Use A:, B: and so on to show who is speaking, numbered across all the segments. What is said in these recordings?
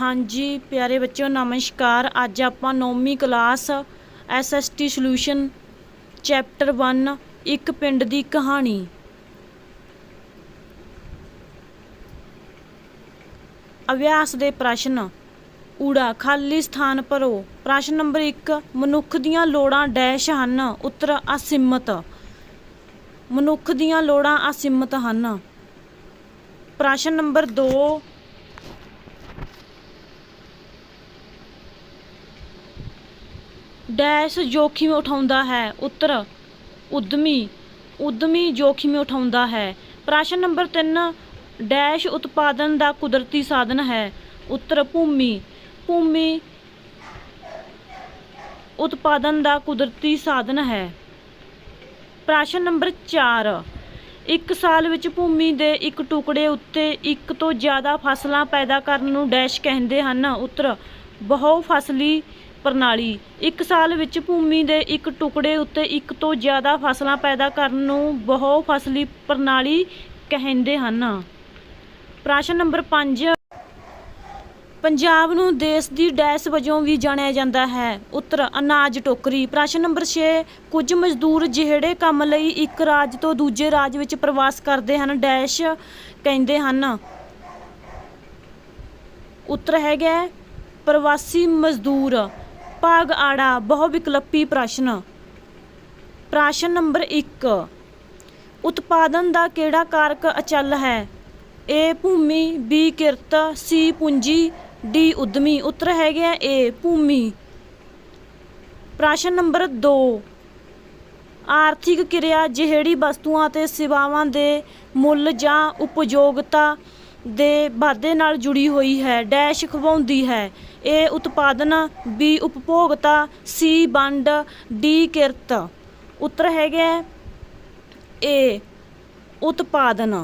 A: ਹਾਂਜੀ, ਪਿਆਰੇ ਬੱਚਿਓ, ਨਮਸਕਾਰ। ਅੱਜ ਆਪਾਂ 9ਵੀਂ ਕਲਾਸ ਐਸਐਸਟੀ ਸੋਲੂਸ਼ਨ ਚੈਪਟਰ 1 ਇੱਕ ਪਿੰਡ ਦੀ ਕਹਾਣੀ। ਅਭਿਆਸ ਦੇ ਪ੍ਰਸ਼ਨ, ਊੜਾ ਖਾਲੀ ਸਥਾਨ ਭਰੋ। ਪ੍ਰਸ਼ਨ ਨੰਬਰ 1 ਮਨੁੱਖ ਦੀਆਂ ਲੋੜਾਂ ਡੈਸ਼ ਹਨ, ਉੱਤਰ ਅਸੀਮਤ। ਮਨੁੱਖ ਦੀਆਂ ਲੋੜਾਂ ਅਸੀਮਤ ਹਨ। ਪ੍ਰਸ਼ਨ ਨੰਬਰ 2 ਡੈਸ਼ ਜੋਖਿਮ ਉਠਾਉਂਦਾ ਹੈ, ਉੱਤਰ, ਉਦਮੀ ਉਦਮੀ ਜੋਖਿਮ ਉਠਾਉਂਦਾ ਹੈ। ਪ੍ਰਸ਼ਨ ਨੰਬਰ 3 ਡੈਸ਼ ਉਤਪਾਦਨ ਦਾ ਕੁਦਰਤੀ ਸਾਧਨ ਹੈ। ਉੱਤਰ, ਭੂਮੀ ਭੂਮੀ ਉਤਪਾਦਨ ਦਾ ਕੁਦਰਤੀ ਸਾਧਨ ਹੈ। ਪ੍ਰਸ਼ਨ ਨੰਬਰ 4 ਇੱਕ ਸਾਲ ਵਿੱਚ ਭੂਮੀ ਦੇ ਇੱਕ ਟੁਕੜੇ ਉੱਤੇ ਇੱਕ ਤੋਂ ਜ਼ਿਆਦਾ ਫਸਲਾਂ ਪੈਦਾ ਕਰਨ ਨੂੰ ਡੈਸ਼ ਕਹਿੰਦੇ ਹਨ। ਉੱਤਰ, ਬਹੁ ਫਸਲੀ ਪ੍ਰਣਾਲੀ। ਇੱਕ ਸਾਲ ਵਿੱਚ ਭੂਮੀ ਦੇ ਇੱਕ ਟੁਕੜੇ ਉੱਤੇ ਇੱਕ ਤੋਂ ਜ਼ਿਆਦਾ ਫਸਲਾਂ ਪੈਦਾ ਕਰਨ ਨੂੰ ਬਹੁ ਫਸਲੀ ਪ੍ਰਣਾਲੀ ਕਹਿੰਦੇ ਹਨ। ਪ੍ਰਸ਼ਨ ਨੰਬਰ 5 ਪੰਜਾਬ ਨੂੰ ਦੇਸ਼ ਦੀ ਡੈਸ਼ ਵਜੋਂ ਵੀ ਜਾਣਿਆ ਜਾਂਦਾ ਹੈ। ਉੱਤਰ, ਅਨਾਜ ਟੋਕਰੀ। ਪ੍ਰਸ਼ਨ ਨੰਬਰ 6 ਕੁਝ ਮਜ਼ਦੂਰ ਜਿਹੜੇ ਕੰਮ ਲਈ ਇੱਕ ਰਾਜ ਤੋਂ ਦੂਜੇ ਰਾਜ ਵਿੱਚ ਪ੍ਰਵਾਸ ਕਰਦੇ ਹਨ, ਡੈਸ਼ ਕਹਿੰਦੇ ਹਨ। ਉੱਤਰ ਹੈਗਾ ਪ੍ਰਵਾਸੀ ਮਜ਼ਦੂਰ। ਭਾਗ ਆੜਾ, ਬਹੁ ਵਿਕਲਪੀ ਪ੍ਰਸ਼ਨ। ਪ੍ਰਸ਼ਨ ਨੰਬਰ 1 ਉਤਪਾਦਨ ਦਾ ਕਿਹੜਾ ਕਾਰਕ ਅਚਲ ਹੈ? ਏ, ਭੂਮੀ, ਬੀ, ਕਿਰਤ, ਸੀ, ਪੂੰਜੀ, ਡੀ, ਉਦਮੀ। ਉੱਤਰ ਹੈਗੇ ਆ ਏ, ਭੂਮੀ। ਪ੍ਰਸ਼ਨ ਨੰਬਰ 2 ਆਰਥਿਕ ਕਿਰਿਆ ਜਿਹੜੀ ਵਸਤੂਆਂ ਅਤੇ ਸੇਵਾਵਾਂ ਦੇ ਮੁੱਲ ਜਾਂ ਉਪਯੋਗਤਾ ਦੇ ਵਾਧੇ ਨਾਲ ਜੁੜੀ ਹੋਈ ਹੈ, ਡੈਸ਼ ਖਵਾਉਂਦੀ ਹੈ। ਏ ਉਤਪਾਦਨ ਬੀ ਉਪਭੋਗਤਾ ਸੀ ਵੰਡ ਡੀ ਕਿਰਤ। ਉੱਤਰ ਹੈਗਾ ਹੈ ਏ ਉਤਪਾਦਨ।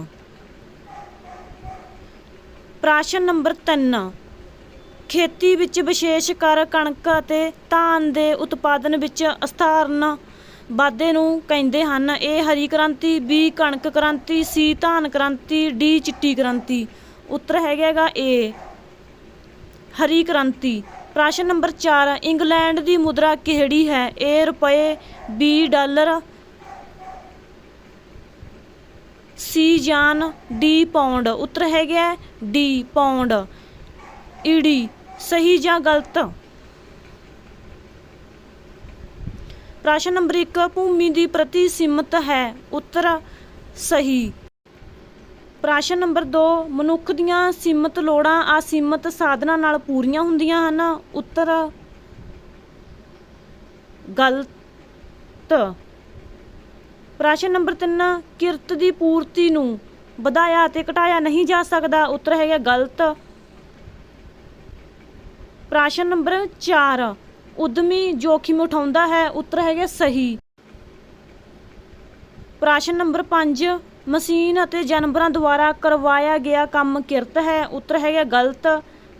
A: ਪ੍ਰਸ਼ਨ ਨੰਬਰ 3 ਖੇਤੀ ਵਿੱਚ ਵਿਸ਼ੇਸ਼ ਕਰ ਕਣਕ ਅਤੇ ਧਾਨ ਦੇ ਉਤਪਾਦਨ ਵਿੱਚ ਅਸਥਾਰਨ ਵਾਧੇ ਨੂੰ ਕਹਿੰਦੇ ਹਨ। ਇਹ ਹਰੀ ਕ੍ਰਾਂਤੀ ਬੀ ਕਣਕ ਕ੍ਰਾਂਤੀ ਸੀ ਧਾਨ ਕ੍ਰਾਂਤੀ ਡੀ ਚਿੱਟੀ ਕ੍ਰਾਂਤੀ। ਉੱਤਰ ਹੈਗਾਗਾ ਏ ਹਰੀ ਕ੍ਰਾਂਤੀ। ਪ੍ਰਸ਼ਨ ਨੰਬਰ 4 ਇੰਗਲੈਂਡ ਦੀ ਮੁਦਰਾ ਕਿਹੜੀ ਹੈ? ਏ ਰੁਪਏ ਬੀ ਡਾਲਰ। ਸੀ ਜਾਨ ਡੀ ਪਾਉਂਡ। ਉੱਤਰ ਹੈਗਾ ਡੀ ਪਾਉਂਡ। ਈਡੀ ਸਹੀ ਜਾਂ ਗਲਤ? ਪ੍ਰਸ਼ਨ ਨੰਬਰ 1 ਭੂਮੀ ਦੀ ਪ੍ਰਤੀ ਸੀਮਤ ਹੈ। ਉੱਤਰ, ਸਹੀ। ਪ੍ਰਸ਼ਨ ਨੰਬਰ 2 ਮਨੁੱਖ ਦੀਆਂ ਸੀਮਤ ਲੋੜਾਂ, ਅਸੀਮਤ ਸਾਧਨਾਂ ਨਾਲ ਪੂਰੀਆਂ ਹੁੰਦੀਆਂ ਹਨ। ਉੱਤਰ, ਗਲਤ। ਪ੍ਰਸ਼ਨ ਨੰਬਰ 3 ਕਿਰਤ ਦੀ ਪੂਰਤੀ ਨੂੰ ਵਧਾਇਆ ਅਤੇ ਘਟਾਇਆ ਨਹੀਂ ਜਾ ਸਕਦਾ। ਉੱਤਰ ਹੈਗਾ ਗਲਤ। ਪ੍ਰਸ਼ਨ ਨੰਬਰ 4 ਉਦਮੀ ਜੋਖਿਮ ਉਠਾਉਂਦਾ ਹੈ। ਉੱਤਰ ਹੈਗਾ ਸਹੀ। ਪ੍ਰਸ਼ਨ ਨੰਬਰ 5 ਮਸ਼ੀਨ ਅਤੇ ਜਾਨਵਰਾਂ ਦੁਆਰਾ ਕਰਵਾਇਆ ਗਿਆ ਕੰਮ ਕਿਰਤ ਹੈ। ਉੱਤਰ ਹੈਗਾ, ਗਲਤ।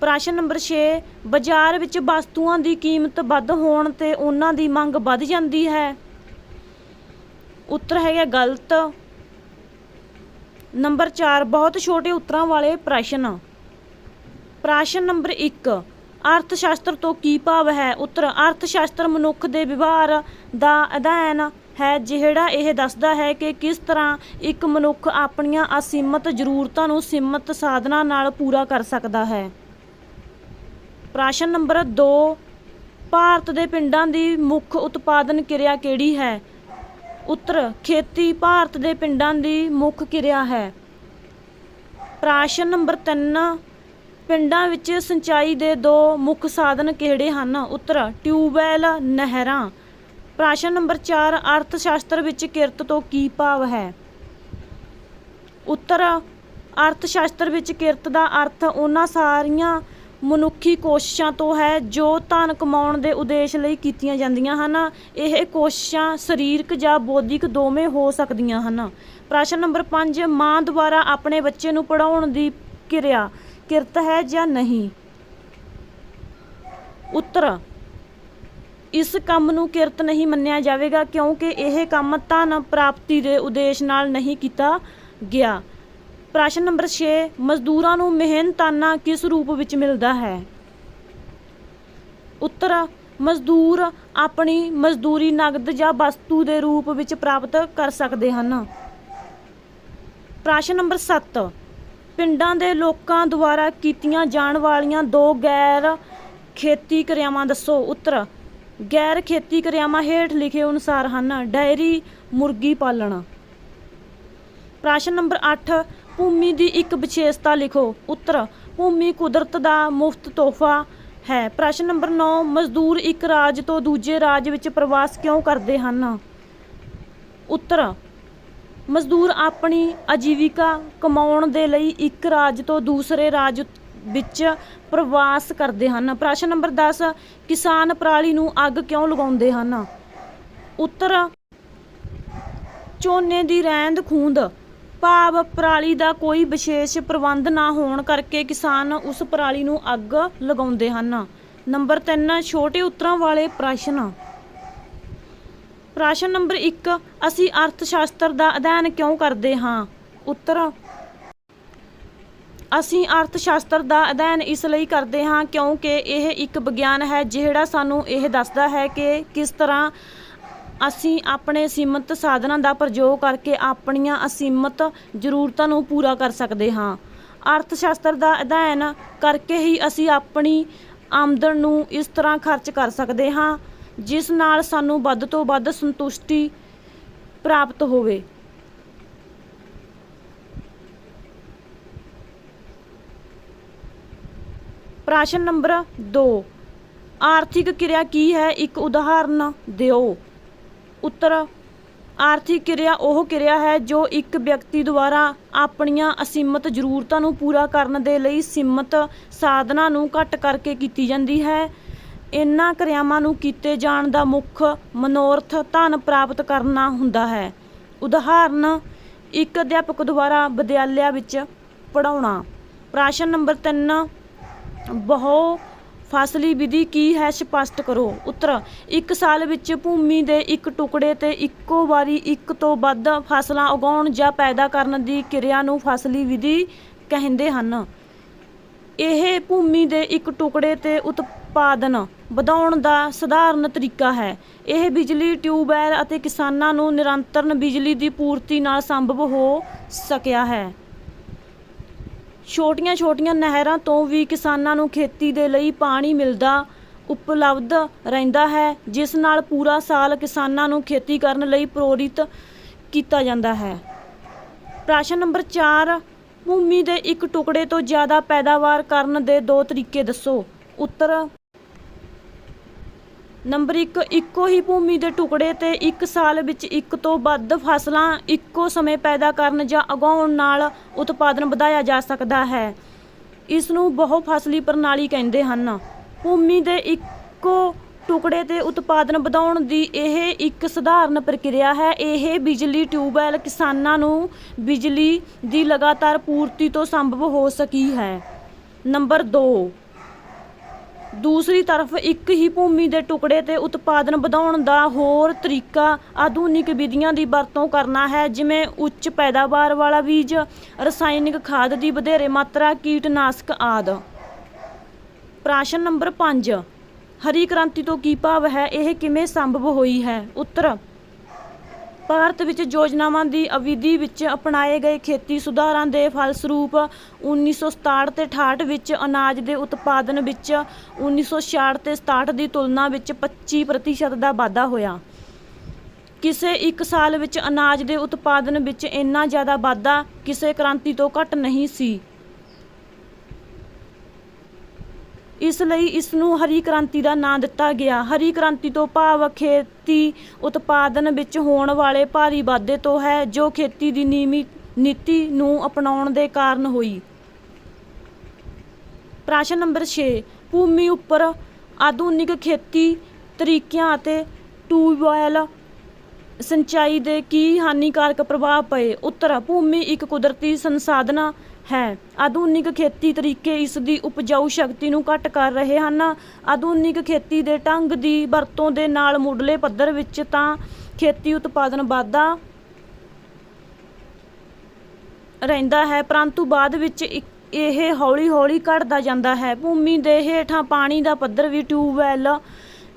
A: ਪ੍ਰਸ਼ਨ ਨੰਬਰ 6 ਬਾਜ਼ਾਰ ਵਿੱਚ ਵਸਤੂਆਂ ਦੀ ਕੀਮਤ ਵੱਧ ਹੋਣ ਤੇ ਉਹਨਾਂ ਦੀ ਮੰਗ ਵੱਧ ਜਾਂਦੀ ਹੈ। ਉੱਤਰ ਹੈਗਾ, ਗਲਤ। ਨੰਬਰ 4 ਬਹੁਤ ਛੋਟੇ ਉੱਤਰਾਂ ਵਾਲੇ ਪ੍ਰਸ਼ਨ। ਪ੍ਰਸ਼ਨ ਨੰਬਰ 1 ਅਰਥ ਸ਼ਾਸਤਰ ਤੋਂ ਕੀ ਭਾਵ ਹੈ? ਉੱਤਰ ਅਰਥ ਸ਼ਾਸਤਰ ਮਨੁੱਖ ਦੇ ਵਿਵਹਾਰ ਦਾ ਅਧਿਐਨ ਹੈ, ਜਿਹੜਾ ਇਹ ਦੱਸਦਾ ਹੈ ਕਿ ਕਿਸ ਤਰ੍ਹਾਂ ਇੱਕ ਮਨੁੱਖ ਆਪਣੀਆਂ ਅਸੀਮਤ ਜ਼ਰੂਰਤਾਂ ਨੂੰ ਸੀਮਤ ਸਾਧਨਾਂ ਨਾਲ ਪੂਰਾ ਕਰ ਸਕਦਾ ਹੈ। ਪ੍ਰਸ਼ਨ ਨੰਬਰ 2 ਭਾਰਤ ਦੇ ਪਿੰਡਾਂ ਦੀ ਮੁੱਖ ਉਤਪਾਦਨ ਕਿਰਿਆ ਕਿਹੜੀ ਹੈ? ਉੱਤਰ, ਖੇਤੀ ਭਾਰਤ ਦੇ ਪਿੰਡਾਂ ਦੀ ਮੁੱਖ ਕਿਰਿਆ ਹੈ। ਪ੍ਰਸ਼ਨ ਨੰਬਰ 3 ਪਿੰਡਾਂ ਵਿੱਚ ਸਿੰਚਾਈ ਦੇ ਦੋ ਮੁੱਖ ਸਾਧਨ ਕਿਹੜੇ ਹਨ? ਉੱਤਰ, ਟਿਊਬਵੈਲ ਨਹਿਰਾਂ। ਪ੍ਰਸ਼ਨ ਨੰਬਰ 4 ਅਰਥ ਸ਼ਾਸਤਰ ਵਿੱਚ ਕਿਰਤ ਤੋਂ ਕੀ ਭਾਵ ਹੈ? ਉੱਤਰ ਅਰਥ ਸ਼ਾਸਤਰ ਵਿੱਚ ਕਿਰਤ ਦਾ ਅਰਥ ਉਹਨਾਂ ਸਾਰੀਆਂ ਮਨੁੱਖੀ ਕੋਸ਼ਿਸ਼ਾਂ ਤੋਂ ਹੈ ਜੋ ਧਨ ਕਮਾਉਣ ਦੇ ਉਦੇਸ਼ ਲਈ ਕੀਤੀਆਂ ਜਾਂਦੀਆਂ ਹਨ। ਇਹ ਕੋਸ਼ਿਸ਼ਾਂ ਸਰੀਰਕ ਜਾਂ ਬੌਧਿਕ ਦੋਵੇਂ ਹੋ ਸਕਦੀਆਂ ਹਨ। ਪ੍ਰਸ਼ਨ ਨੰਬਰ 5 ਮਾਂ ਦੁਆਰਾ ਆਪਣੇ ਬੱਚੇ ਨੂੰ ਪੜਾਉਣ ਦੀ ਕਿਰਿਆ ਕਿਰਤ ਹੈ ਜਾਂ ਨਹੀਂ? ਉੱਤਰ ਇਸ ਕੰਮ ਨੂੰ ਕਿਰਤ ਨਹੀਂ ਮੰਨਿਆ ਜਾਵੇਗਾ ਕਿਉਂਕਿ ਇਹ ਕੰਮ ਧਨ ਪ੍ਰਾਪਤੀ ਦੇ ਉਦੇਸ਼ ਨਾਲ ਨਹੀਂ ਕੀਤਾ ਗਿਆ। ਪ੍ਰਸ਼ਨ ਨੰਬਰ 6 ਮਜ਼ਦੂਰਾਂ ਨੂੰ ਮਿਹਨਤਾਨਾ ਕਿਸ ਰੂਪ ਵਿੱਚ ਮਿਲਦਾ ਹੈ? ਉੱਤਰ, ਮਜ਼ਦੂਰ ਆਪਣੀ ਮਜ਼ਦੂਰੀ ਨਗਦ ਜਾਂ ਵਸਤੂ ਦੇ ਰੂਪ ਵਿੱਚ ਪ੍ਰਾਪਤ ਕਰ ਸਕਦੇ ਹਨ। ਪ੍ਰਸ਼ਨ ਨੰਬਰ 7 ਪਿੰਡਾਂ ਦੇ ਲੋਕਾਂ ਦੁਆਰਾ ਕੀਤੀਆਂ ਜਾਣ ਵਾਲੀਆਂ ਦੋ ਗੈਰ ਖੇਤੀ ਕਿਰਿਆਵਾਂ ਦੱਸੋ। ਉੱਤਰ ਗੈਰ ਖੇਤੀ ਕਿਰਿਆਵਾਂ ਹੇਠ ਲਿਖੇ ਅਨੁਸਾਰ ਹਨ ਡਾਇਰੀ ਮੁਰਗੀ ਪਾਲਣਾ। ਪ੍ਰਸ਼ਨ ਨੰਬਰ 8 ਭੂਮੀ ਦੀ ਇੱਕ ਵਿਸ਼ੇਸ਼ਤਾ ਲਿਖੋ। ਉੱਤਰ, ਭੂਮੀ ਕੁਦਰਤ ਦਾ ਮੁਫਤ ਤੋਹਫਾ ਹੈ। ਪ੍ਰਸ਼ਨ ਨੰਬਰ 9 ਮਜ਼ਦੂਰ ਇੱਕ ਰਾਜ ਤੋਂ ਦੂਜੇ ਰਾਜ ਵਿੱਚ ਪ੍ਰਵਾਸ ਕਿਉਂ ਕਰਦੇ ਹਨ? ਉੱਤਰ, ਮਜ਼ਦੂਰ ਆਪਣੀ ਆਜੀਵਿਕਾ ਕਮਾਉਣ ਦੇ ਲਈ ਇੱਕ ਰਾਜ ਤੋਂ ਦੂਸਰੇ ਰਾਜ ਵਿੱਚ ਪ੍ਰਵਾਸ ਕਰਦੇ ਹਨ। ਪ੍ਰਸ਼ਨ ਨੰਬਰ 10 ਕਿਸਾਨ ਪਰਾਲੀ ਨੂੰ ਅੱਗ ਕਿਉਂ ਲਗਾਉਂਦੇ ਹਨ? ਉੱਤਰ, ਝੋਨੇ ਦੀ ਰਹਿੰਦ ਖੂੰਦ। ਭਾਵ ਪਰਾਲੀ ਦਾ ਕੋਈ ਵਿਸ਼ੇਸ਼ ਪ੍ਰਬੰਧ ਨਾ ਹੋਣ ਕਰਕੇ ਕਿਸਾਨ ਉਸ ਪਰਾਲੀ ਨੂੰ ਅੱਗ ਲਗਾਉਂਦੇ ਹਨ। ਨੰਬਰ 3 ਛੋਟੇ ਉੱਤਰਾਂ ਵਾਲੇ ਪ੍ਰਸ਼ਨ। ਪ੍ਰਸ਼ਨ ਨੰਬਰ 1 ਅਸੀਂ ਅਰਥ ਸ਼ਾਸਤਰ ਦਾ ਅਧਿਐਨ ਕਿਉਂ ਕਰਦੇ ਹਾਂ? ਉੱਤਰ ਅਸੀਂ ਅਰਥ ਸ਼ਾਸਤਰ ਦਾ ਅਧਿਐਨ ਇਸ ਲਈ ਕਰਦੇ ਹਾਂ ਕਿਉਂਕਿ ਇਹ ਇੱਕ ਵਿਗਿਆਨ ਹੈ ਜਿਹੜਾ ਸਾਨੂੰ ਇਹ ਦੱਸਦਾ ਹੈ ਕਿ ਕਿਸ ਤਰ੍ਹਾਂ ਅਸੀਂ ਆਪਣੇ ਸੀਮਤ ਸਾਧਨਾਂ ਦਾ ਪ੍ਰਯੋਗ ਕਰਕੇ ਆਪਣੀਆਂ ਅਸੀਮਤ ਜ਼ਰੂਰਤਾਂ ਨੂੰ ਪੂਰਾ ਕਰ ਸਕਦੇ ਹਾਂ। ਅਰਥ ਸ਼ਾਸਤਰ ਦਾ ਅਧਿਐਨ ਕਰਕੇ ਹੀ ਅਸੀਂ ਆਪਣੀ ਆਮਦਨ ਨੂੰ ਇਸ ਤਰ੍ਹਾਂ ਖਰਚ ਕਰ ਸਕਦੇ ਹਾਂ, ਜਿਸ ਨਾਲ ਸਾਨੂੰ ਵੱਧ ਤੋਂ ਵੱਧ ਸੰਤੁਸ਼ਟੀ ਪ੍ਰਾਪਤ ਹੋਵੇ। ਪ੍ਰਸ਼ਨ ਨੰਬਰ 2 ਆਰਥਿਕ ਕਿਰਿਆ ਕੀ ਹੈ? ਇੱਕ ਉਦਾਹਰਨ ਦਿਓ। ਉੱਤਰ, ਆਰਥਿਕ ਕਿਰਿਆ ਉਹ ਕਿਰਿਆ ਹੈ ਜੋ ਇੱਕ ਵਿਅਕਤੀ ਦੁਆਰਾ ਆਪਣੀਆਂ ਅਸੀਮਤ ਜ਼ਰੂਰਤਾਂ ਨੂੰ ਪੂਰਾ ਕਰਨ ਦੇ ਲਈ ਸੀਮਤ ਸਾਧਨਾਂ ਨੂੰ ਘੱਟ ਕਰਕੇ ਕੀਤੀ ਜਾਂਦੀ ਹੈ। ਇਨ੍ਹਾਂ ਕਿਰਿਆਵਾਂ ਨੂੰ ਕੀਤੇ ਜਾਣ ਦਾ ਮੁੱਖ ਮਨੋਰਥ ਧਨ ਪ੍ਰਾਪਤ ਕਰਨਾ ਹੁੰਦਾ ਹੈ। ਉਦਾਹਰਨ, ਇੱਕ ਅਧਿਆਪਕ ਦੁਆਰਾ ਵਿਦਿਆਲਿਆ ਵਿੱਚ ਪੜਾਉਣਾ ਪ੍ਰਸ਼ਨ ਨੰਬਰ 3 ਬਹੁ ਫਸਲੀ ਵਿਧੀ ਕੀ ਹੈ? ਸਪਸ਼ਟ ਕਰੋ। ਉੱਤਰ, ਇੱਕ ਸਾਲ ਵਿੱਚ ਭੂਮੀ ਦੇ ਇੱਕ ਟੁਕੜੇ ਤੇ ਇੱਕੋ ਵਾਰੀ ਇੱਕ ਤੋਂ ਵੱਧ ਫਸਲਾਂ ਉਗਾਉਣ ਜਾਂ ਪੈਦਾ ਕਰਨ ਦੀ ਕਿਰਿਆ ਨੂੰ ਫਸਲੀ ਵਿਧੀ ਕਹਿੰਦੇ ਹਨ। ਇਹ ਭੂਮੀ ਦੇ ਇੱਕ ਟੁਕੜੇ ਤੇ ਉਤਪਾਦਨ ਵਧਾਉਣ ਦਾ ਸਧਾਰਨ ਤਰੀਕਾ ਹੈ। ਇਹ ਬਿਜਲੀ, ਟਿਊਬਵੈੱਲ ਅਤੇ ਕਿਸਾਨਾਂ ਨੂੰ ਨਿਰੰਤਰ ਬਿਜਲੀ ਦੀ ਪੂਰਤੀ ਨਾਲ ਸੰਭਵ ਹੋ ਸਕਿਆ ਹੈ। ਛੋਟੀਆਂ-ਛੋਟੀਆਂ ਨਹਿਰਾਂ ਤੋਂ ਵੀ ਕਿਸਾਨਾਂ ਨੂੰ ਖੇਤੀ ਦੇ ਲਈ ਪਾਣੀ ਮਿਲਦਾ ਉਪਲਬਧ ਰਹਿੰਦਾ ਹੈ, ਜਿਸ ਨਾਲ ਪੂਰਾ ਸਾਲ ਕਿਸਾਨਾਂ ਨੂੰ ਖੇਤੀ ਕਰਨ ਲਈ ਪ੍ਰੇਰਿਤ ਕੀਤਾ ਜਾਂਦਾ ਹੈ। ਪ੍ਰਸ਼ਨ ਨੰਬਰ 4 ਭੂਮੀ ਦੇ ਇੱਕ ਟੁਕੜੇ ਤੋਂ ਜ਼ਿਆਦਾ ਪੈਦਾਵਾਰ ਕਰਨ ਦੇ ਦੋ ਤਰੀਕੇ ਦੱਸੋ। ਉੱਤਰ ਨੰਬਰ 1 ਇੱਕੋ ਹੀ ਭੂਮੀ ਦੇ ਟੁਕੜੇ ਤੇ ਇੱਕ ਸਾਲ ਵਿੱਚ ਇੱਕ ਤੋਂ ਵੱਧ ਫਸਲਾਂ ਇੱਕੋ ਸਮੇਂ ਪੈਦਾ ਕਰਨ ਜਾਂ ਉਗਾਉਣ ਨਾਲ ਉਤਪਾਦਨ ਵਧਾਇਆ ਜਾ ਸਕਦਾ ਹੈ। ਇਸ ਨੂੰ ਬਹੁ ਫਸਲੀ ਪ੍ਰਣਾਲੀ ਕਹਿੰਦੇ ਹਨ। ਭੂਮੀ ਦੇ ਇੱਕੋ ਟੁਕੜੇ ਤੇ ਉਤਪਾਦਨ ਵਧਾਉਣ ਦੀ ਇਹ ਇੱਕ ਸਧਾਰਨ ਪ੍ਰਕਿਰਿਆ ਹੈ। ਇਹ ਬਿਜਲੀ ਟਿਊਬਵੈੱਲ ਕਿਸਾਨਾਂ ਨੂੰ ਬਿਜਲੀ ਦੀ ਲਗਾਤਾਰ ਪੂਰਤੀ ਤੋਂ ਸੰਭਵ ਹੋ ਸਕੀ ਹੈ। ਨੰਬਰ 2 ਦੂਸਰੀ ਤਰਫ ਇੱਕ ਹੀ ਭੂਮੀ ਦੇ ਟੁਕੜੇ ਤੇ ਉਤਪਾਦਨ ਵਧਾਉਣ ਦਾ ਹੋਰ ਤਰੀਕਾ ਆਧੁਨਿਕ ਵਿਧੀਆਂ ਦੀ ਵਰਤੋਂ ਕਰਨਾ ਹੈ, ਜਿਵੇਂ ਉੱਚ ਪੈਦਾਵਾਰ ਵਾਲਾ ਬੀਜ, ਰਸਾਇਣਿਕ ਖਾਦ ਦੀ ਵਧੇਰੇ ਮਾਤਰਾ, ਕੀਟਨਾਸ਼ਕ ਆਦਿ। ਪ੍ਰਸ਼ਨ ਨੰਬਰ 5 ਹਰੀ ਕ੍ਰਾਂਤੀ ਤੋਂ ਕੀ ਭਾਵ ਹੈ? ਇਹ ਕਿਵੇਂ ਸੰਭਵ ਹੋਈ ਹੈ? ਉੱਤਰ ਭਾਰਤ ਵਿੱਚ ਯੋਜਨਾਵਾਂ ਦੀ ਅਵਧੀ ਵਿੱਚ ਅਪਣਾਏ ਗਏ ਖੇਤੀ ਸੁਧਾਰਾਂ ਦੇ ਫਲਸਰੂਪ 1967 ਤੇ 68 ਵਿੱਚ ਅਨਾਜ ਦੇ ਉਤਪਾਦਨ ਵਿੱਚ 1966 ਤੇ 67 ਦੀ ਤੁਲਨਾ ਵਿੱਚ 25% ਦਾ ਵਾਧਾ ਹੋਇਆ। ਕਿਸੇ ਇੱਕ ਸਾਲ ਵਿੱਚ ਅਨਾਜ ਦੇ ਉਤਪਾਦਨ ਵਿੱਚ ਇੰਨਾ ਜ਼ਿਆਦਾ ਵਾਧਾ ਕਿਸੇ ਕ੍ਰਾਂਤੀ ਤੋਂ ਘੱਟ ਨਹੀਂ ਸੀ। ਇਸ ਲਈ ਇਸ ਨੂੰ ਹਰੀ ਕ੍ਰਾਂਤੀ ਦਾ ਨਾਂ ਦਿੱਤਾ ਗਿਆ। ਹਰੀ ਕ੍ਰਾਂਤੀ ਤੋਂ ਭਾਵ ਖੇਤੀ ਉਤਪਾਦਨ ਵਿੱਚ ਹੋਣ ਵਾਲੇ ਭਾਰੀ ਵਾਧੇ ਤੋਂ ਹੈ, ਜੋ ਖੇਤੀ ਦੀ ਨਿਯਮਿਤ ਨੀਤੀ ਨੂੰ ਅਪਣਾਉਣ ਦੇ ਕਾਰਨ ਹੋਈ। ਪ੍ਰਸ਼ਨ ਨੰਬਰ 6 ਭੂਮੀ ਉੱਪਰ ਆਧੁਨਿਕ ਖੇਤੀ ਤਰੀਕਿਆਂ ਅਤੇ ਟਿਊਬਵੈੱਲ ਸਿੰਚਾਈ ਦੇ ਕੀ ਹਾਨੀਕਾਰਕ ਪ੍ਰਭਾਵ ਪਏ? ਉੱਤਰ, ਭੂਮੀ ਇੱਕ ਕੁਦਰਤੀ ਸੰਸਾਧਨ ਹੈ। ਆਧੁਨਿਕ ਖੇਤੀ ਤਰੀਕੇ ਇਸ ਦੀ ਉਪਜਾਊ ਸ਼ਕਤੀ ਨੂੰ ਘੱਟ ਕਰ ਰਹੇ ਹਨ। ਆਧੁਨਿਕ ਖੇਤੀ ਦੇ ਢੰਗ ਦੀ ਵਰਤੋਂ ਦੇ ਨਾਲ ਮੁੱਢਲੇ ਪੱਧਰ ਵਿੱਚ ਤਾਂ ਖੇਤੀ ਉਤਪਾਦਨ ਵਾਧਾ ਰਹਿੰਦਾ ਹੈ, ਪਰੰਤੂ ਬਾਅਦ ਵਿੱਚ ਇਹ ਹੌਲੀ-ਹੌਲੀ ਘਟਦਾ ਜਾਂਦਾ ਹੈ। ਭੂਮੀ ਦੇ ਹੇਠਾਂ ਪਾਣੀ ਦਾ ਪੱਧਰ ਵੀ ਟਿਊਬਵੈੱਲ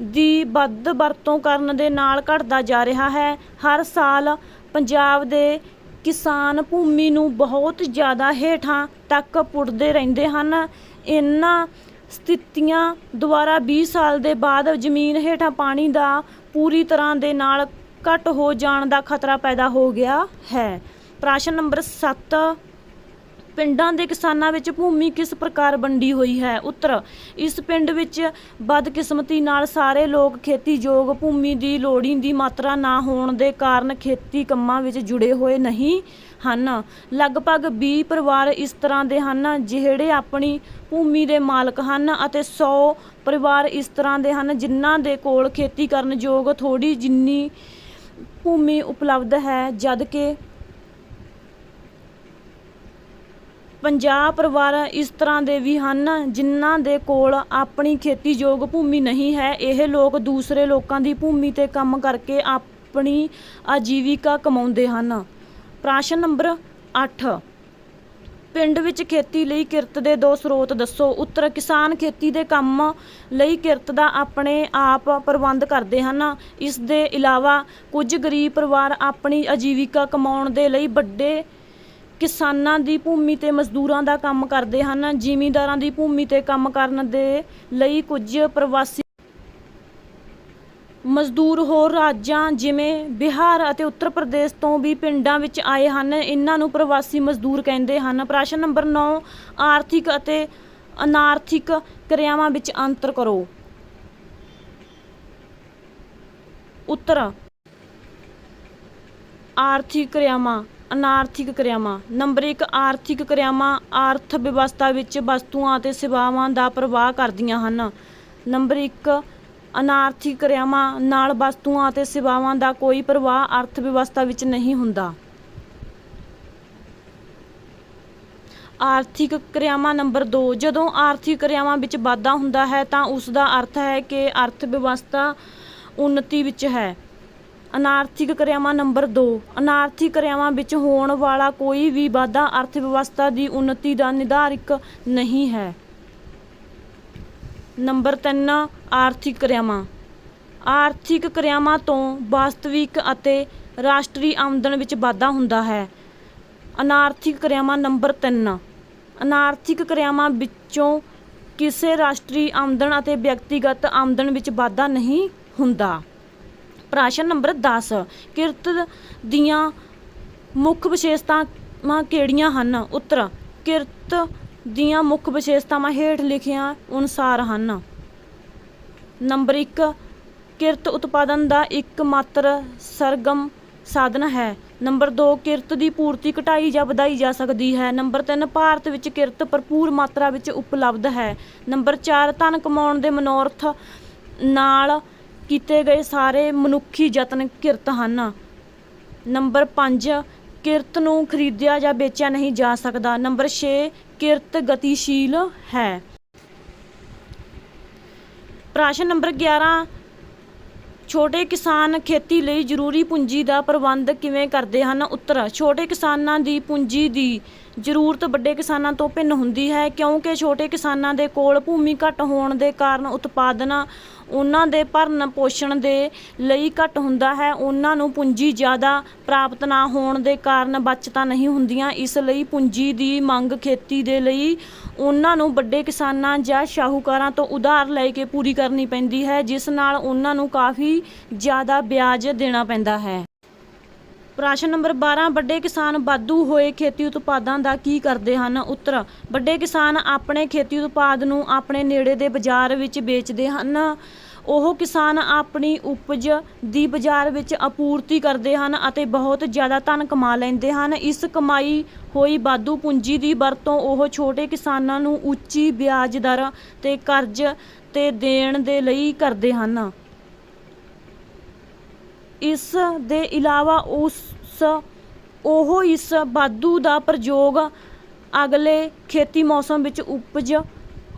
A: ਦੀ ਵੱਧ ਵਰਤੋਂ ਕਰਨ ਦੇ ਨਾਲ ਘਟਦਾ ਜਾ ਰਿਹਾ ਹੈ। ਹਰ ਸਾਲ ਪੰਜਾਬ ਦੇ ਕਿਸਾਨ ਭੂਮੀ ਨੂੰ ਬਹੁਤ ਜ਼ਿਆਦਾ ਹੇਠਾਂ ਤੱਕ ਪੁੱਟਦੇ ਰਹਿੰਦੇ ਹਨ। ਇਹਨਾਂ ਸਥਿਤੀਆਂ ਦੁਆਰਾ 20 ਸਾਲ ਦੇ ਬਾਅਦ ਜ਼ਮੀਨ ਹੇਠਾਂ ਪਾਣੀ ਦਾ ਪੂਰੀ ਤਰ੍ਹਾਂ ਦੇ ਨਾਲ ਘੱਟ ਹੋ ਜਾਣ ਦਾ ਖਤਰਾ ਪੈਦਾ ਹੋ ਗਿਆ ਹੈ। ਪ੍ਰਸ਼ਨ ਨੰਬਰ 7 ਪਿੰਡਾਂ ਦੇ ਕਿਸਾਨਾਂ ਵਿੱਚ ਭੂਮੀ ਕਿਸ ਪ੍ਰਕਾਰ ਵੰਡੀ ਹੋਈ ਹੈ? ਉੱਤਰ, ਇਸ ਪਿੰਡ ਵਿੱਚ ਬਦਕਿਸਮਤੀ ਨਾਲ ਸਾਰੇ ਲੋਕ ਖੇਤੀਯੋਗ ਭੂਮੀ ਦੀ ਲੋੜੀਂਦੀ ਮਾਤਰਾ ਨਾ ਹੋਣ ਦੇ ਕਾਰਨ ਖੇਤੀ ਕੰਮਾਂ ਵਿੱਚ ਜੁੜੇ ਹੋਏ ਨਹੀਂ ਹਨ। ਲਗਭਗ 20 ਪਰਿਵਾਰ ਇਸ ਤਰ੍ਹਾਂ ਦੇ ਹਨ ਜਿਹੜੇ ਆਪਣੀ ਭੂਮੀ ਦੇ ਮਾਲਕ ਹਨ ਅਤੇ 100 ਪਰਿਵਾਰ ਇਸ ਤਰ੍ਹਾਂ ਦੇ ਹਨ ਜਿਨ੍ਹਾਂ ਦੇ ਕੋਲ ਖੇਤੀ ਕਰਨ ਯੋਗ ਥੋੜੀ ਜਿੰਨੀ ਭੂਮੀ ਉਪਲਬਧ ਹੈ, ਜਦ ਕਿ 50 ਪਰਿਵਾਰ ਇਸ ਤਰ੍ਹਾਂ ਦੇ ਵੀ ਹਨ, ਜਿਨ੍ਹਾਂ ਦੇ ਕੋਲ ਆਪਣੀ ਖੇਤੀਯੋਗ ਭੂਮੀ ਨਹੀਂ ਹੈ। ਇਹ ਲੋਕ ਦੂਸਰੇ ਲੋਕਾਂ ਦੀ ਭੂਮੀ ਤੇ ਕੰਮ ਕਰਕੇ ਆਪਣੀ ਆਜੀਵਿਕਾ ਕਮਾਉਂਦੇ ਹਨ। ਪ੍ਰਸ਼ਨ ਨੰਬਰ 8 ਪਿੰਡ ਵਿੱਚ ਖੇਤੀ ਲਈ ਕਿਰਤ ਦੇ ਦੋ ਸਰੋਤ ਦੱਸੋ। ਉੱਤਰ, ਕਿਸਾਨ ਖੇਤੀ ਦੇ ਕੰਮ ਲਈ ਕਿਰਤ ਦਾ ਆਪਣੇ ਆਪ ਪ੍ਰਬੰਧ ਕਰਦੇ ਹਨ। ਇਸ ਦੇ ਇਲਾਵਾ ਕੁਝ ਗਰੀਬ ਪਰਿਵਾਰ ਆਪਣੀ ਆਜੀਵਿਕਾ ਕਮਾਉਣ ਦੇ ਲਈ ਵੱਡੇ ਕਿਸਾਨਾਂ ਦੀ ਭੂਮੀ ਤੇ ਮਜ਼ਦੂਰਾਂ ਦਾ ਕੰਮ ਕਰਦੇ ਹਨ, ਜ਼ਿਮੀਂਦਾਰਾਂ ਦੀ ਭੂਮੀ ਤੇ ਕੰਮ ਕਰਨ ਦੇ ਲਈ ਕੁਝ ਪ੍ਰਵਾਸੀ ਮਜ਼ਦੂਰ ਹੋਰ ਰਾਜਾਂ ਜਿਵੇਂ ਬਿਹਾਰ ਅਤੇ ਉੱਤਰ ਪ੍ਰਦੇਸ਼ ਤੋਂ ਵੀ ਪਿੰਡਾਂ ਵਿੱਚ ਆਏ ਹਨ। ਇਹਨਾਂ ਨੂੰ ਪ੍ਰਵਾਸੀ ਮਜ਼ਦੂਰ ਕਹਿੰਦੇ ਹਨ। ਪ੍ਰਸ਼ਨ ਨੰਬਰ 9 ਆਰਥਿਕ ਅਤੇ ਅਨਾਰਥਿਕ ਕਿਰਿਆਵਾਂ ਵਿੱਚ ਅੰਤਰ ਕਰੋ। ਉੱਤਰ, ਆਰਥਿਕ ਕਿਰਿਆਵਾਂ ਅਨਾਰਥਿਕ ਕਿਰਿਆਵਾਂ। ਨੰਬਰ 1 ਆਰਥਿਕ ਕਿਰਿਆਵਾਂ ਆਰਥ ਵਿਵਸਥਾ ਵਿੱਚ ਵਸਤੂਆਂ ਅਤੇ ਸੇਵਾਵਾਂ ਦਾ ਪ੍ਰਵਾਹ ਕਰਦੀਆਂ ਹਨ। ਨੰਬਰ 1 ਅਨਾਰਥਿਕ ਕਿਰਿਆਵਾਂ ਨਾਲ ਵਸਤੂਆਂ ਅਤੇ ਸੇਵਾਵਾਂ ਦਾ ਕੋਈ ਪ੍ਰਵਾਹ ਅਰਥ ਵਿਵਸਥਾ ਵਿੱਚ ਨਹੀਂ ਹੁੰਦਾ। ਆਰਥਿਕ ਕਿਰਿਆਵਾਂ ਨੰਬਰ 2 ਜਦੋਂ ਆਰਥਿਕ ਕਿਰਿਆਵਾਂ ਵਿੱਚ ਵਾਧਾ ਹੁੰਦਾ ਹੈ ਤਾਂ ਉਸ ਦਾ ਅਰਥ ਹੈ ਕਿ ਅਰਥ ਵਿਵਸਥਾ ਉન્નਤੀ ਵਿੱਚ ਹੈ। ਅਨਾਰਥਿਕ ਕਿਰਿਆਵਾਂ ਨੰਬਰ 2 ਅਨਾਰਥਿਕ ਕਿਰਿਆਵਾਂ ਵਿੱਚ ਹੋਣ ਵਾਲਾ ਕੋਈ ਵੀ ਵਾਧਾ ਅਰਥ ਵਿਵਸਥਾ ਦੀ ਉન્નਤੀ ਦਾ ਨਿਰਧਾਰਕ ਨਹੀਂ ਹੈ। ਨੰਬਰ 3 ਆਰਥਿਕ ਕਿਰਿਆਵਾਂ। ਆਰਥਿਕ ਕਿਰਿਆਵਾਂ ਤੋਂ ਵਾਸਤਵਿਕ ਅਤੇ ਰਾਸ਼ਟਰੀ ਆਮਦਨ ਵਿੱਚ ਵਾਧਾ ਹੁੰਦਾ ਹੈ। ਅਨਾਰਥਿਕ ਕਿਰਿਆਵਾਂ ਨੰਬਰ 3 ਅਨਾਰਥਿਕ ਕਿਰਿਆਵਾਂ ਵਿੱਚੋਂ ਕਿਸੇ ਰਾਸ਼ਟਰੀ ਆਮਦਨ ਅਤੇ ਵਿਅਕਤੀਗਤ ਆਮਦਨ ਵਿੱਚ ਵਾਧਾ ਨਹੀਂ ਹੁੰਦਾ। ਪ੍ਰਸ਼ਨ ਨੰਬਰ 10 ਕਿਰਤ ਦੀਆਂ ਮੁੱਖ ਵਿਸ਼ੇਸ਼ਤਾਵਾਂ ਕਿਹੜੀਆਂ ਹਨ? ਉੱਤਰ, ਕਿਰਤ ਦੀਆਂ ਮੁੱਖ ਵਿਸ਼ੇਸ਼ਤਾਵਾਂ ਹੇਠ ਲਿਖੀਆਂ ਅਨੁਸਾਰ ਹਨ। ਨੰਬਰ 1 ਕਿਰਤ ਉਤਪਾਦਨ ਦਾ ਇੱਕ ਮਾਤਰ ਸਰਗਮ ਸਾਧਨ ਹੈ। ਨੰਬਰ 2 ਕਿਰਤ ਦੀ ਪੂਰਤੀ ਘਟਾਈ ਜਾਂ ਵਧਾਈ ਜਾ ਸਕਦੀ ਹੈ। ਨੰਬਰ 3 ਭਾਰਤ ਵਿੱਚ ਕਿਰਤ ਭਰਪੂਰ ਮਾਤਰਾ ਵਿੱਚ ਉਪਲਬਧ ਹੈ। ਨੰਬਰ 4 ਧਨ ਕਮਾਉਣ ਦੇ ਮਨੋਰਥ ਨਾਲ ਕੀਤੇ ਗਏ ਸਾਰੇ ਮਨੁੱਖੀ ਯਤਨ ਕਿਰਤ ਹਨ। ਨੰਬਰ 5 ਕਿਰਤ ਨੂੰ ਖਰੀਦਿਆ ਜਾਂ ਵੇਚਿਆ ਨਹੀਂ ਜਾ ਸਕਦਾ। ਨੰਬਰ 6 ਕਿਰਤ ਗਤੀਸ਼ੀਲ ਹੈ। ਪ੍ਰਸ਼ਨ ਨੰਬਰ 11 ਛੋਟੇ ਕਿਸਾਨ ਖੇਤੀ ਲਈ ਜ਼ਰੂਰੀ ਪੂੰਜੀ ਦਾ ਪ੍ਰਬੰਧ ਕਿਵੇਂ ਕਰਦੇ ਹਨ? ਉੱਤਰ, ਛੋਟੇ ਕਿਸਾਨਾਂ ਦੀ ਪੂੰਜੀ ਦੀ ਜ਼ਰੂਰਤ ਵੱਡੇ ਕਿਸਾਨਾਂ ਤੋਂ ਭਿੰਨ ਹੁੰਦੀ ਹੈ, ਕਿਉਂਕਿ ਛੋਟੇ ਕਿਸਾਨਾਂ ਦੇ ਕੋਲ ਭੂਮੀ ਘੱਟ ਹੋਣ ਦੇ ਕਾਰਨ ਉਤਪਾਦਨ ਉਹਨਾਂ ਦੇ ਭਰਨ ਪੋਸ਼ਣ ਦੇ ਲਈ ਘੱਟ ਹੁੰਦਾ ਹੈ। ਉਹਨਾਂ ਨੂੰ ਪੂੰਜੀ ਜ਼ਿਆਦਾ ਪ੍ਰਾਪਤ ਨਾ ਹੋਣ ਦੇ ਕਾਰਨ ਬਚਤਾਂ ਨਹੀਂ ਹੁੰਦੀਆਂ। ਇਸ ਲਈ ਪੂੰਜੀ ਦੀ ਮੰਗ ਖੇਤੀ ਦੇ ਲਈ ਉਹਨਾਂ ਨੂੰ ਵੱਡੇ ਕਿਸਾਨਾਂ ਜਾਂ ਸ਼ਾਹੂਕਾਰਾਂ ਤੋਂ ਉਧਾਰ ਲੈ ਕੇ ਪੂਰੀ ਕਰਨੀ ਪੈਂਦੀ ਹੈ, ਜਿਸ ਨਾਲ ਉਹਨਾਂ ਨੂੰ ਕਾਫੀ ਜ਼ਿਆਦਾ ਵਿਆਜ ਦੇਣਾ ਪੈਂਦਾ ਹੈ। ਪ੍ਰਸ਼ਨ ਨੰਬਰ 12 ਵੱਡੇ ਕਿਸਾਨ ਵਾਧੂ ਹੋਏ ਖੇਤੀ ਉਤਪਾਦਾਂ ਦਾ ਕੀ ਕਰਦੇ ਹਨ? ਉੱਤਰ, ਵੱਡੇ ਕਿਸਾਨ ਆਪਣੇ ਖੇਤੀ ਉਤਪਾਦ ਨੂੰ ਆਪਣੇ ਨੇੜੇ ਦੇ ਬਾਜ਼ਾਰ ਵਿੱਚ ਵੇਚਦੇ ਹਨ। ਉਹ ਕਿਸਾਨ ਆਪਣੀ ਉਪਜ ਦੀ ਬਾਜ਼ਾਰ ਵਿੱਚ ਆਪੂਰਤੀ ਕਰਦੇ ਹਨ ਅਤੇ ਬਹੁਤ ਜ਼ਿਆਦਾ ਧਨ ਕਮਾ ਲੈਂਦੇ ਹਨ। ਇਸ ਕਮਾਈ ਹੋਈ ਵਾਧੂ ਪੂੰਜੀ ਦੀ ਵਰਤੋਂ ਉਹ ਛੋਟੇ ਕਿਸਾਨਾਂ ਨੂੰ ਉੱਚੀ ਵਿਆਜ ਦਰ ਤੇ ਕਰਜ਼ ਤੇ ਦੇਣ ਦੇ ਲਈ ਕਰਦੇ ਹਨ। ਇਸ ਦੇ ਇਲਾਵਾ ਉਸ, ਉਹ ਇਸ ਵਾਧੂ ਦਾ ਪ੍ਰਯੋਗ ਅਗਲੇ ਖੇਤੀ ਮੌਸਮ ਵਿੱਚ ਉਪਜ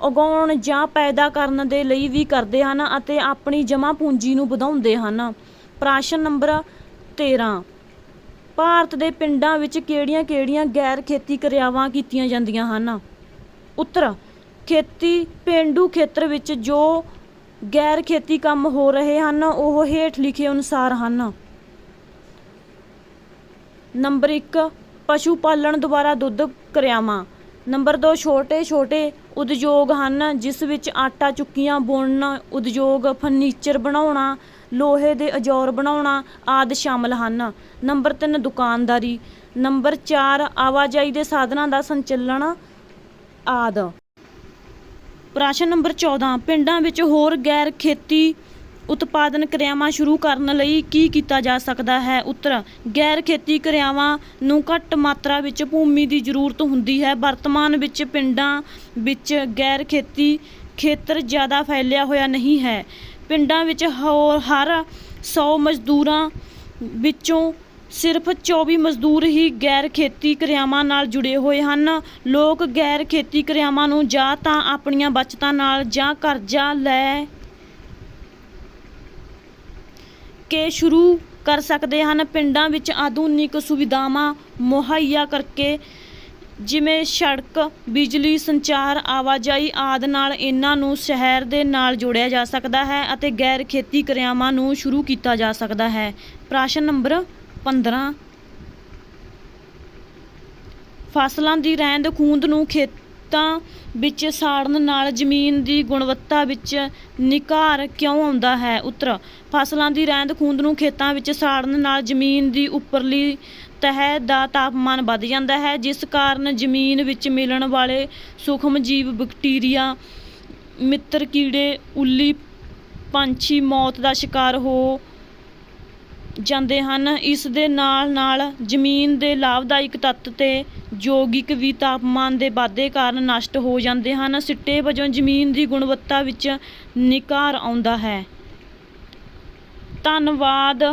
A: ਉਗਾਉਣ ਜਾਂ ਪੈਦਾ ਕਰਨ ਦੇ ਲਈ ਵੀ ਕਰਦੇ ਹਨ ਅਤੇ ਆਪਣੀ ਜਮ੍ਹਾਂ ਪੂੰਜੀ ਨੂੰ ਵਧਾਉਂਦੇ ਹਨ। ਪ੍ਰਸ਼ਨ ਨੰਬਰ 13 ਭਾਰਤ ਦੇ ਪਿੰਡਾਂ ਵਿੱਚ ਕਿਹੜੀਆਂ-ਕਿਹੜੀਆਂ ਗੈਰ ਖੇਤੀ ਕਿਰਿਆਵਾਂ ਕੀਤੀਆਂ ਜਾਂਦੀਆਂ ਹਨ? ਉੱਤਰ ਖੇਤੀ ਪੇਂਡੂ ਖੇਤਰ ਵਿੱਚ ਜੋ ਗੈਰ ਖੇਤੀ ਕੰਮ ਹੋ ਰਹੇ ਹਨ, ਉਹ ਹੇਠ ਲਿਖੇ ਅਨੁਸਾਰ ਹਨ। ਨੰਬਰ 1 ਪਸ਼ੂ ਪਾਲਣ ਦੁਆਰਾ ਦੁੱਧ ਕਿਰਿਆਵਾਂ। ਨੰਬਰ 2 ਛੋਟੇ-ਛੋਟੇ ਉਦਯੋਗ ਹਨ, ਜਿਸ ਵਿੱਚ ਆਟਾ ਚੁੱਕੀਆਂ, ਬੁਣਨ, ਉਦਯੋਗ, ਫਰਨੀਚਰ ਬਣਾਉਣਾ, ਲੋਹੇ ਦੇ ਔਜ਼ਾਰ ਬਣਾਉਣਾ ਆਦਿ ਸ਼ਾਮਲ ਹਨ। ਨੰਬਰ 3 ਦੁਕਾਨਦਾਰੀ। ਨੰਬਰ 4 ਆਵਾਜਾਈ ਦੇ ਸਾਧਨਾਂ ਦਾ ਸੰਚਾਲਨ ਆਦਿ। ਪ੍ਰਸ਼ਨ ਨੰਬਰ 14 ਪਿੰਡਾਂ ਵਿੱਚ ਹੋਰ ਗੈਰ ਖੇਤੀ ਉਤਪਾਦਨ ਕਿਰਿਆਵਾਂ ਸ਼ੁਰੂ ਕਰਨ ਲਈ ਕੀ ਕੀਤਾ ਜਾ ਸਕਦਾ ਹੈ? ਉੱਤਰ, ਗੈਰ ਖੇਤੀ ਕਿਰਿਆਵਾਂ ਨੂੰ ਘੱਟ ਮਾਤਰਾ ਵਿੱਚ ਭੂਮੀ ਦੀ ਜ਼ਰੂਰਤ ਹੁੰਦੀ ਹੈ। ਵਰਤਮਾਨ ਵਿੱਚ ਪਿੰਡਾਂ ਵਿੱਚ ਗੈਰ ਖੇਤੀ ਖੇਤਰ ਜ਼ਿਆਦਾ ਫੈਲਿਆ ਹੋਇਆ ਨਹੀਂ ਹੈ। ਪਿੰਡਾਂ ਵਿੱਚ ਹੋਰ ਹਰ 100 ਮਜ਼ਦੂਰਾਂ ਵਿੱਚੋਂ ਸਿਰਫ 24 ਮਜ਼ਦੂਰ ਹੀ ਗੈਰ ਖੇਤੀ ਕਿਰਿਆਵਾਂ ਨਾਲ ਜੁੜੇ ਹੋਏ ਹਨ। ਲੋਕ ਗੈਰ ਖੇਤੀ ਕਿਰਿਆਵਾਂ ਨੂੰ ਜਾਂ ਤਾਂ ਆਪਣੀਆਂ ਬਚਤਾਂ ਨਾਲ ਜਾਂ ਕਰਜ਼ਾ ਲੈ ਕੇ ਸ਼ੁਰੂ ਕਰ ਸਕਦੇ ਹਨ। ਪਿੰਡਾਂ ਵਿੱਚ ਆਧੁਨਿਕ ਸੁਵਿਧਾਵਾਂ ਮੁਹੱਈਆ ਕਰਕੇ ਜਿਵੇਂ ਸੜਕ, ਬਿਜਲੀ, ਸੰਚਾਰ, ਆਵਾਜਾਈ ਆਦਿ ਨਾਲ ਇਹਨਾਂ ਨੂੰ ਸ਼ਹਿਰ ਦੇ ਨਾਲ ਜੋੜਿਆ ਜਾ ਸਕਦਾ ਹੈ ਅਤੇ ਗੈਰ ਖੇਤੀ ਕਿਰਿਆਵਾਂ ਨੂੰ ਸ਼ੁਰੂ ਕੀਤਾ ਜਾ ਸਕਦਾ ਹੈ। ਪ੍ਰਸ਼ਨ ਨੰਬਰ 15 ਫਸਲਾਂ ਦੀ ਰਹਿੰਦ ਖੂੰਦ ਨੂੰ ਖੇਤਾਂ ਵਿੱਚ ਸਾੜਨ ਨਾਲ ਜ਼ਮੀਨ ਦੀ ਗੁਣਵੱਤਾ ਵਿੱਚ ਨਿਘਾਰ ਕਿਉਂ ਆਉਂਦਾ ਹੈ? ਉੱਤਰ, ਫਸਲਾਂ ਦੀ ਰਹਿੰਦ ਖੂੰਦ ਨੂੰ ਖੇਤਾਂ ਵਿੱਚ ਸਾੜਨ ਨਾਲ ਜ਼ਮੀਨ ਦੀ ਉੱਪਰਲੀ ਤਹਿ ਦਾ ਤਾਪਮਾਨ ਵੱਧ ਜਾਂਦਾ ਹੈ, ਜਿਸ ਕਾਰਨ ਜ਼ਮੀਨ ਵਿੱਚ ਮਿਲਣ ਵਾਲੇ ਸੂਖਮ ਜੀਵ ਬੈਕਟੀਰੀਆ, ਮਿੱਤਰ ਕੀੜੇ, ਉੱਲੀ ਪੰਛੀ ਮੌਤ ਦਾ ਸ਼ਿਕਾਰ ਹੋ ਜਾਂਦੇ ਹਨ। ਇਸ ਦੇ ਨਾਲ ਨਾਲ ਜ਼ਮੀਨ ਦੇ ਲਾਭਦਾਇਕ ਤੱਤ ਤੇ ਯੌਗਿਕ ਵੀ ਤਾਪਮਾਨ ਦੇ ਵਾਧੇ ਕਾਰਨ ਨਸ਼ਟ ਹੋ ਜਾਂਦੇ ਹਨ। ਸਿੱਟੇ ਵਜੋਂ ਜ਼ਮੀਨ ਦੀ ਗੁਣਵੱਤਾ ਵਿੱਚ ਨਿਘਾਰ ਆਉਂਦਾ ਹੈ। ਧੰਨਵਾਦ।